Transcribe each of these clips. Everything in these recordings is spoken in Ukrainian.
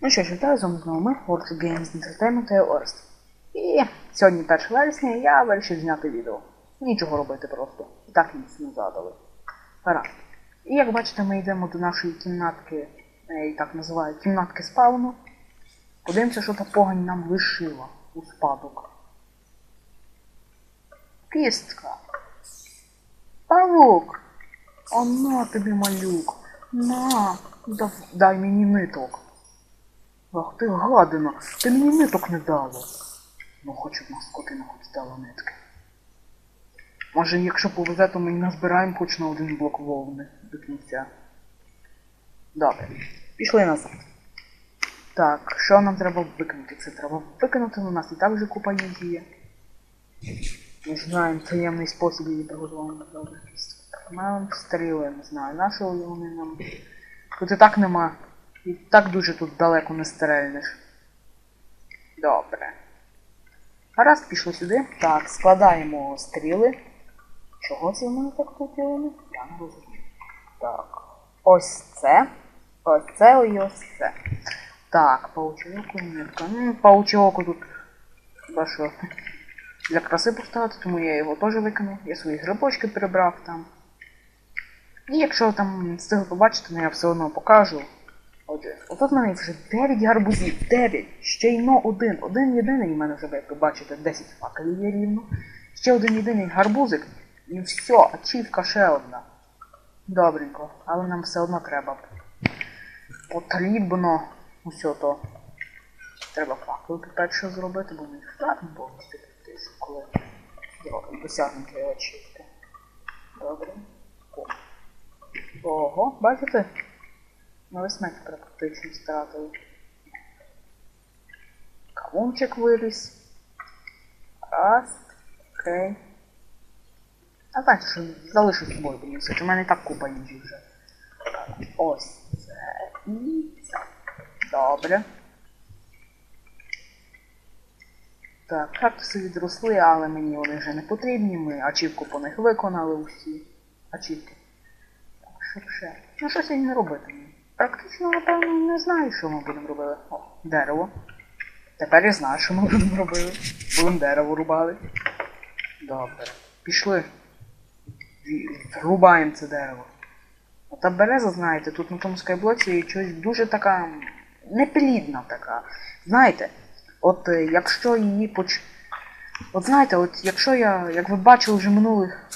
Ну що ж, вітаю з вами знову ми, World Games Entertainment Орст. І сьогодні 1 вересня я вирішив зняти відео. Нічого робити просто. І так ніц не задали. Гаразд. І як бачите, ми йдемо до нашої кімнатки, я її так називаю, кімнатки спауну. Подивимося, що та погань нам лишила у спадок. Кістка. Павук. О, на тобі малюк. На, да- дай мені ниток. Ах ти гадина, ти мені ниток не дала. Ну хоч одна скотина хоч дала нитки. Може, якщо повезе, то ми назбираємо хоч на один блок вовни до кінця. Добре, пішли назад. Так, що нам треба викинути? Це треба викинути, у нас і так вже купа їжі є. Ми ж знаємо таємний спосіб її приготування добре. Нам стріли, не знаю, нашого вони нам. Тут і так нема. І так дуже тут далеко не стрельнеш. Добре. Гаразд, пішли сюди. Так, складаємо стріли. Чого це в мене так поділено? Я не розумію. Так. Ось це. Ось це і ось це. Так, пауче око, нитка. Ну, тут. Хіба що для краси поставити, тому я його теж викинув. Я свої грибочки прибрав там. І якщо там встигли побачити, ну я все одно покажу. Отже, отут в мене вже 9 гарбузів, 9, ще й но один. Один єдиний в мене вже, як ви бачите, 10 факелів є рівно. Ще один єдиний гарбузик. І все, ачівка ще одна. Добренько, але нам все одно треба. Потрібно усе то. Треба факел перше зробити, бо ми втратимо повністю практично, коли цієї ачівки. Добре. Ого, бачите? Ми весь меч практично стратили. Кавунчик виріс. Раз. Окей. А так, що залишу собою все. У мене так купа їжі вже. Ось це і це. Добре. Так, кактуси відросли, але мені вони вже не потрібні. Ми ачівку по них виконали усі. Ачівки. Так, що ще? Ну що сьогодні робити? Практично, напевно, не знаю, що ми будемо робити. О, дерево. Тепер я знаю, що ми будемо робити. Будемо дерево рубали. Добре. Пішли. Рубаємо це дерево. А та береза, знаєте, тут на тому скайблоці щось дуже така неплідна така. Знаєте, от е, якщо її поч... От знаєте, от якщо я, як ви бачили вже минулих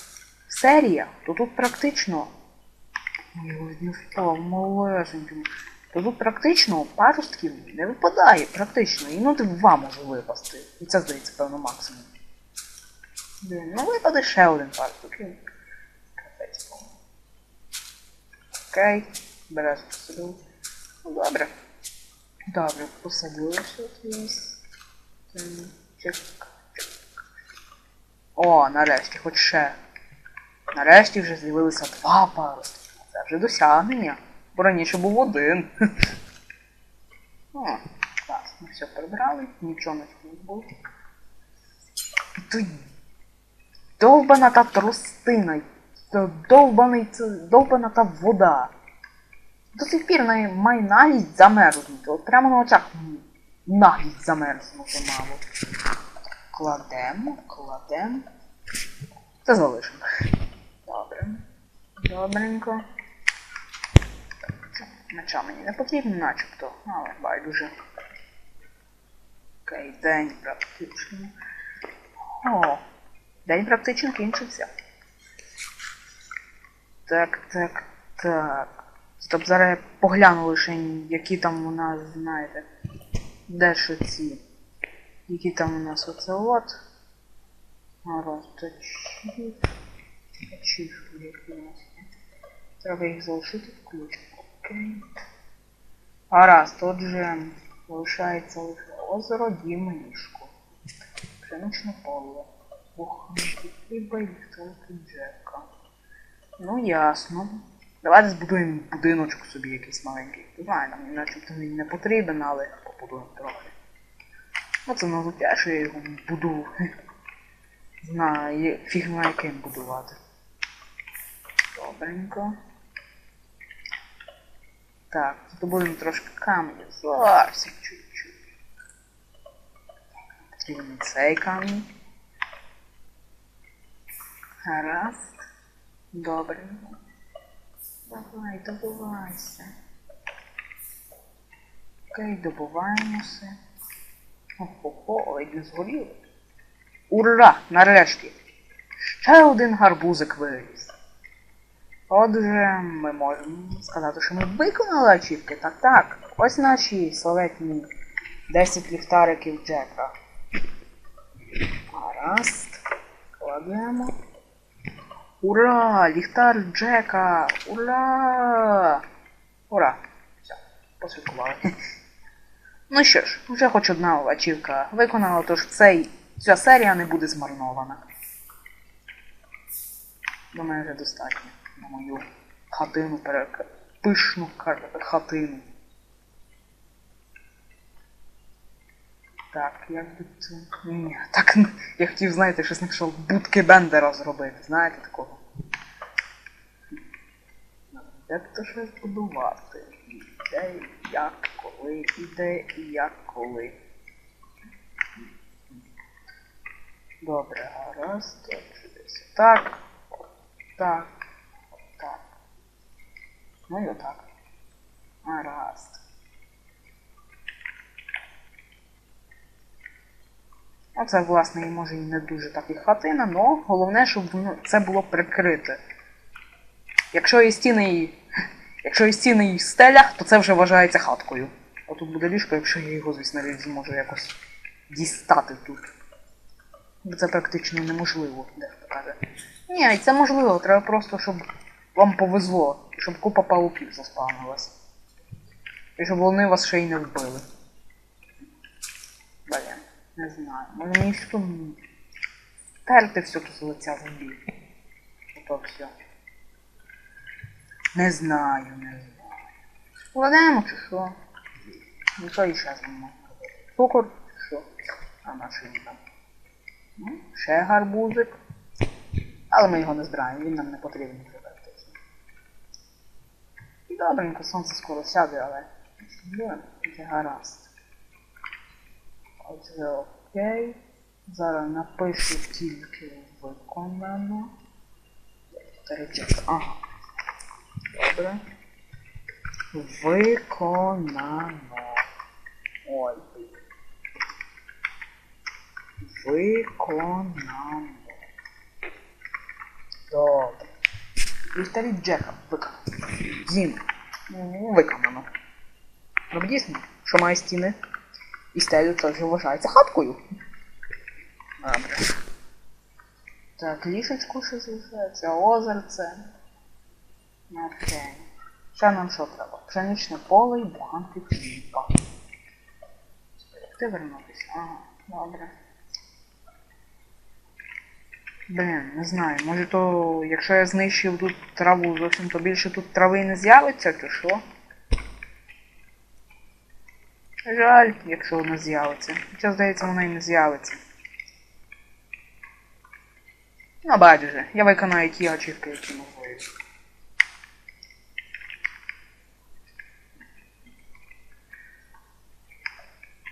серіях, то тут практично. Ледь малесеньким. То тут практично паростків не випадає, практично. І ну два може випасти. І це здається, певно, максимум. Ну випаде ще один паросток. і Капець, Окей, береш посадив. Ну добре. Добре, посадили. Чек. О, нарешті, хоч ще. Нарешті вже з'явилися два паростки. Це вже досягнення. Бо раніше був один. Клас, ми все прибрали, нічого не було. Довбана та тростина, довбана та вода. До сих пір має наглість замерзнути. От прямо на очах м, наглість замерзнути мало. Кладемо, кладемо. Це залишимо. Добре. Добренько. Меча мені не потрібно, начебто, але байдуже. Окей, день практично. О, день практично кінчився. Так, так, так. Стоп, зараз я погляну лише, які там у нас, знаєте, де що ці. Які там у нас оце от. Раз, точі. Які у нас є. Треба їх залишити в ключ. Окей. Гаразд, отже, залишається лише озеро, дім і ліжко. Пшеничне поле. Буханки, хліба і ліхтарики Джека. Ну, ясно. Давайте збудуємо будиночок собі якийсь маленький. Не знаю, нам начебто він не потрібен, але побудуємо трохи. Ну це означає, що я його буду. Знаю, є- фіг знає яким будувати. Добренько. Так, здобудемо трошки камнів. Зовсім чуть-чуть. Потрібен цей камінь. Гаразд. Добре. Давай, добувайся. Окей, добуваємося. Охо-хо, ледь не згоріло. Ура! Нарешті! Ще один гарбузик виріс. Отже, ми можемо сказати, що ми виконали ачівки. Так, так. Ось наші славетні 10 ліхтариків Джека. Гаразд. Кладемо. Ура! Ліхтар Джека! Ура! Ура! Все, посвяткували. Ну що ж, вже хоч одна ачівка виконала, тож цей, ця серія не буде змарнована. Думаю, вже достатньо на мою хатину, пишну хатину. Так, як би це. Ні, так я хотів, знаєте, щось кшталт будки Бендера зробити, знаєте такого. Як то щось будувати? Де, як, коли, і де, і як, коли. Добре, гаразд, так, так. Ну і отак. Гаразд. Оце, власне, і може і не дуже так і хатина, але головне, щоб це було прикрите. Якщо є стіни і. Якщо є стіни і стеля, то це вже вважається хаткою. А тут буде ліжко, якщо я його, звісно, зможу якось дістати тут. Бо це практично неможливо, дехто каже. Ні, це можливо, треба просто, щоб вам повезло, щоб купа пауків заспавнилась. І щоб вони вас ще й не вбили. Блін, не знаю. Мені що терти все тут з лиця зомбі. Ото все. Не знаю, не знаю. Складаємо чи що? Ну що іще з ним? Цукор чи що? А наш він там. Ну, ще гарбузик. Але ми його не збираємо, він нам не потрібен. І добренько, сонце скоро сяде, але є, це гаразд. Отже, окей. Зараз напишу тільки виконано. Перечек. Ага. Добре. Виконано. Ой. Виконано. Добре. Ліхтарі Джека виконано. Зін. Ну, Ну, дійсно, що має стіни і стелю, це вже вважається хаткою. Добре. Так, лішечку ще залишається, озерце. Окей. Ще нам що треба? Пшеничне поле і буханки хліба. Ти вернутися. Ага, добре. Блін, не знаю, може то, якщо я знищив тут траву зовсім, то більше тут трави не з'явиться, чи що? Жаль, якщо вона з'явиться. Хоча, здається, вона і не з'явиться. Ну, байдуже, я виконаю ті ачівки, які можливі.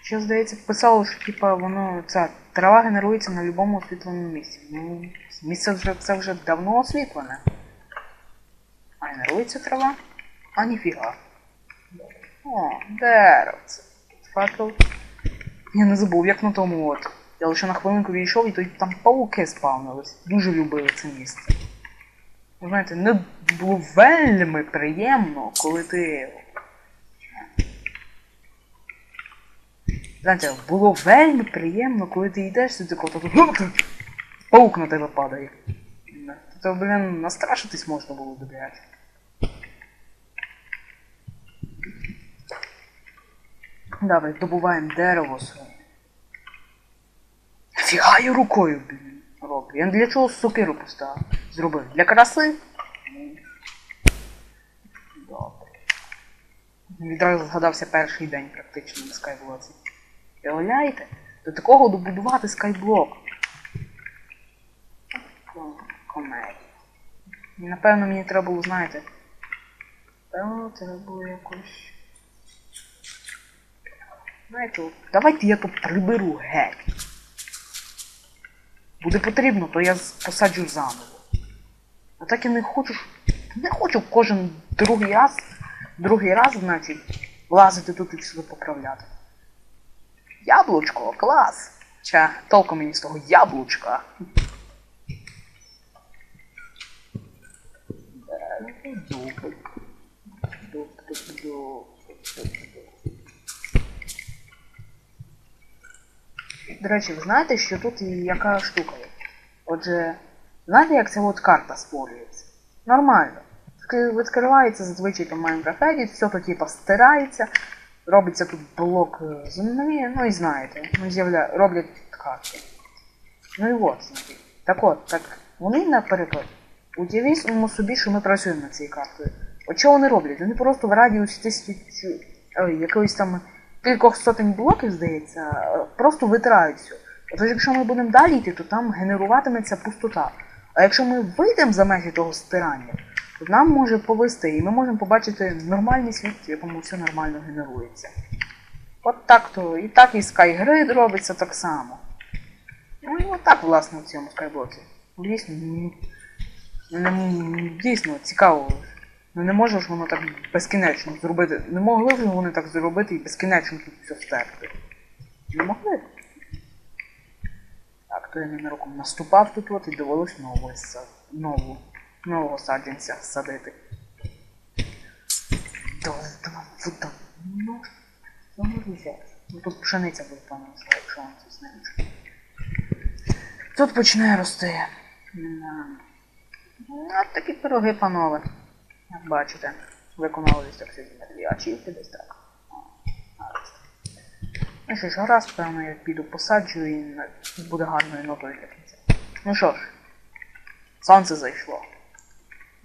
Ще, здається, писало, що типа воно ця трава генерується на будь-якому освітленому місці. Ну, місце вже це вже давно освітлене. А генерується трава? А ніфіга. О, деревце. Факел. Я не забув, як на тому от. Я лише на хвилинку відійшов і то там пауки спавнились. Дуже любили це місце. Ви знаєте, не було вельми приємно, коли ти. Знаєте, було вельми приємно, коли ти йдеш сюди такого, то тут паук на тебе падає. То, блін, настрашитись можна було добігати. Давай, добуваємо дерево своє. Фіга я рукою, блін, роблю. Я для чого сокиру поставив? Зробив? Для краси? Добре. Відразу згадався перший день практично на скайблоці. Уявляєте? До такого добудувати скайблок. Комедія. Напевно, мені треба було, знаєте, Та, треба якось. Знаєте, давайте я тут приберу геть. Буде потрібно, то я посаджу заново. А так я не хочу. Не хочу кожен другий раз, другий раз, значить, лазити тут і все поправляти. Яблучко, клас! Ча, толку мені з того яблучка. До речі, ви знаєте, що тут і яка штука є? Отже, знаєте, як ця от карта створюється? Нормально. Відкривається зазвичай там Minecraft все то типа стирається, робиться тут блок е, землі, ну і знаєте, ну, з'явля... роблять карту. Ну і от, значить. Так от, так вони, наприклад, уявімо собі, що ми працюємо над цією картою. От що вони роблять? Вони просто в радіусі тисячі, ой, якоїсь там кількох сотень блоків, здається, е, просто витирають все. Тож якщо ми будемо далі йти, то там генеруватиметься пустота. А якщо ми вийдемо за межі того стирання, нам може повести, і ми можемо побачити нормальний світ, в якому все нормально генерується. От так то. І так і Skygrid робиться так само. Ну і отак, власне, в цьому скайблоці. Дійсно, ну, дійсно цікаво. Ну не може ж воно так безкінечно зробити. Не могли ж вони так зробити і безкінечно тут все стерти. Не могли. Так, то я ненароком наступав тут от і довелось нову, нову, нового саджанця садити. Да, да, вот так. Ну, що взяти? Ну тут пшениця буде пане, якщо вам це знаєш. Тут почне рости. Ну, от такі пироги, панове. Як бачите, виконали десь так сьогодні дві ачівки десь так. Ну що ж, гаразд, певно, я піду посаджу і буде гарною нотою для кінця. Ну що ж, сонце зайшло.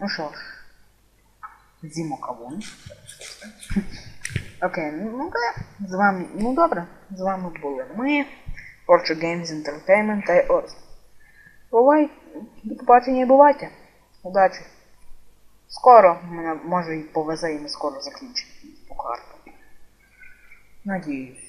Ну що ж, зімо кавун. Окей, ну ну. З вами, ну добре, з вами були ми, Orchard Games Entertainment та Орст. Бувай, до побачення і бувайте. Удачі. Скоро мене може і повезе, і ми скоро закінчимо по карту. Надіюсь.